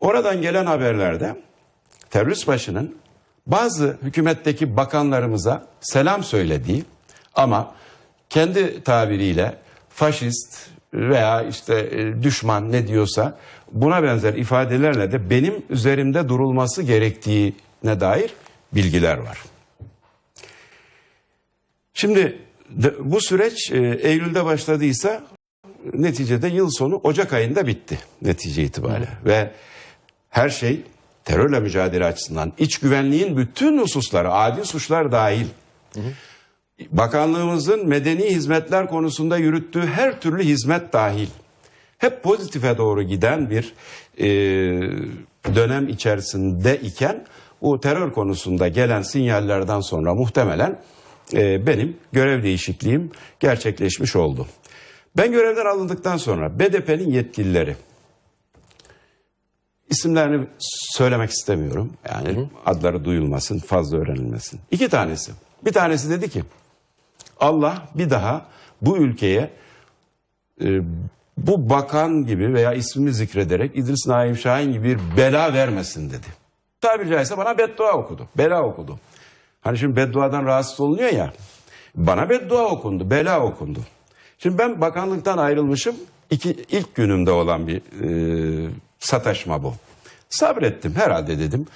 Oradan gelen haberlerde terörist başının bazı hükümetteki bakanlarımıza selam söylediği ama kendi tabiriyle faşist veya işte e, düşman ne diyorsa buna benzer ifadelerle de benim üzerimde durulması gerektiğine dair bilgiler var. Şimdi bu süreç e, Eylül'de başladıysa neticede yıl sonu Ocak ayında bitti netice itibariyle. Ve her şey terörle mücadele açısından iç güvenliğin bütün hususları adil suçlar dahil bakanlığımızın medeni hizmetler konusunda yürüttüğü her türlü hizmet dahil hep pozitife doğru giden bir e, dönem içerisinde iken bu terör konusunda gelen sinyallerden sonra muhtemelen e, benim görev değişikliğim gerçekleşmiş oldu. Ben görevden alındıktan sonra BDP'nin yetkilileri isimlerini söylemek istemiyorum. Yani adları duyulmasın, fazla öğrenilmesin. İki tanesi. Bir tanesi dedi ki Allah bir daha bu ülkeye e, bu bakan gibi veya ismini zikrederek İdris Naim Şahin gibi bir bela vermesin dedi. Tabiri caizse bana beddua okudu. Bela okudu. Hani şimdi bedduadan rahatsız olunuyor ya. Bana beddua okundu, bela okundu. Şimdi ben bakanlıktan ayrılmışım. İki, ilk günümde olan bir e, sataşma bu. Sabrettim herhalde dedim.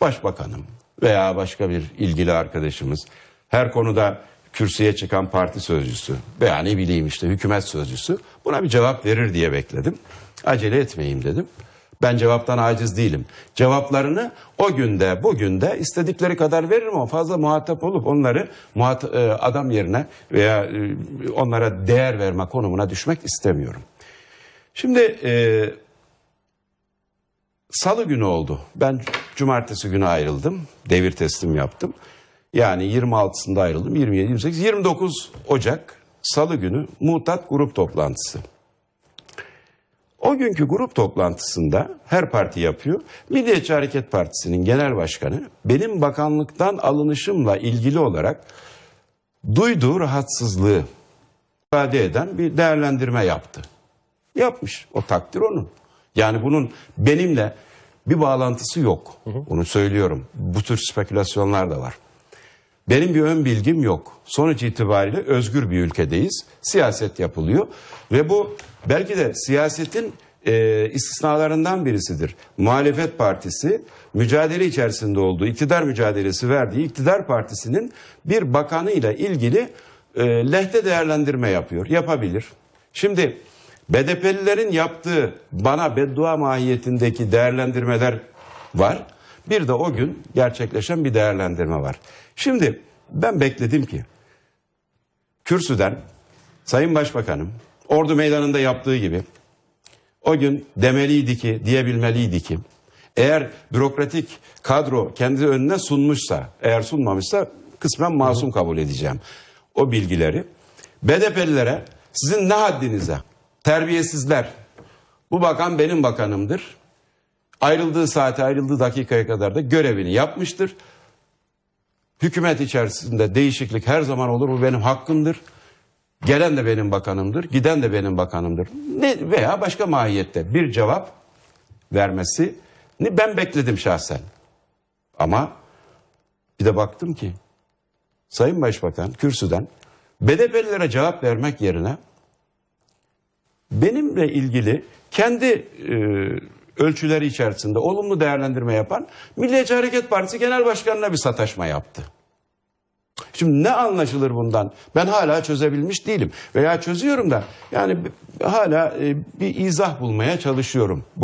Başbakanım veya başka bir ilgili arkadaşımız her konuda kürsüye çıkan parti sözcüsü veya ne bileyim işte hükümet sözcüsü buna bir cevap verir diye bekledim. Acele etmeyeyim dedim. Ben cevaptan aciz değilim. Cevaplarını o günde, bugün de istedikleri kadar veririm ama fazla muhatap olup onları muhat- e, adam yerine veya e, onlara değer verme konumuna düşmek istemiyorum. Şimdi e, salı günü oldu. Ben cumartesi günü ayrıldım. Devir teslim yaptım. Yani 26'sında ayrıldım. 27, 28, 29 Ocak salı günü mutat grup toplantısı. O günkü grup toplantısında her parti yapıyor. Milliyetçi Hareket Partisi'nin genel başkanı benim bakanlıktan alınışımla ilgili olarak duyduğu rahatsızlığı ifade eden bir değerlendirme yaptı. Yapmış. O takdir onun. Yani bunun benimle bir bağlantısı yok. Onu söylüyorum. Bu tür spekülasyonlar da var. Benim bir ön bilgim yok. Sonuç itibariyle özgür bir ülkedeyiz. Siyaset yapılıyor ve bu belki de siyasetin e, istisnalarından birisidir. Muhalefet partisi mücadele içerisinde olduğu, iktidar mücadelesi verdiği iktidar partisinin bir bakanıyla ilgili e, lehte değerlendirme yapıyor. Yapabilir. Şimdi BDP'lilerin yaptığı bana beddua mahiyetindeki değerlendirmeler var. Bir de o gün gerçekleşen bir değerlendirme var. Şimdi ben bekledim ki kürsüden Sayın Başbakanım ordu meydanında yaptığı gibi o gün demeliydi ki diyebilmeliydi ki eğer bürokratik kadro kendi önüne sunmuşsa eğer sunmamışsa kısmen masum kabul edeceğim o bilgileri BDP'lilere sizin ne haddinize terbiyesizler bu bakan benim bakanımdır ayrıldığı saate ayrıldığı dakikaya kadar da görevini yapmıştır. Hükümet içerisinde değişiklik her zaman olur. Bu benim hakkımdır. Gelen de benim bakanımdır. Giden de benim bakanımdır. Ne, veya başka mahiyette bir cevap vermesi ben bekledim şahsen. Ama bir de baktım ki Sayın Başbakan kürsüden BDP'lilere cevap vermek yerine benimle ilgili kendi e, ölçüleri içerisinde olumlu değerlendirme yapan Milliyetçi Hareket Partisi Genel Başkanı'na bir sataşma yaptı. Şimdi ne anlaşılır bundan? Ben hala çözebilmiş değilim. Veya çözüyorum da yani hala e, bir izah bulmaya çalışıyorum.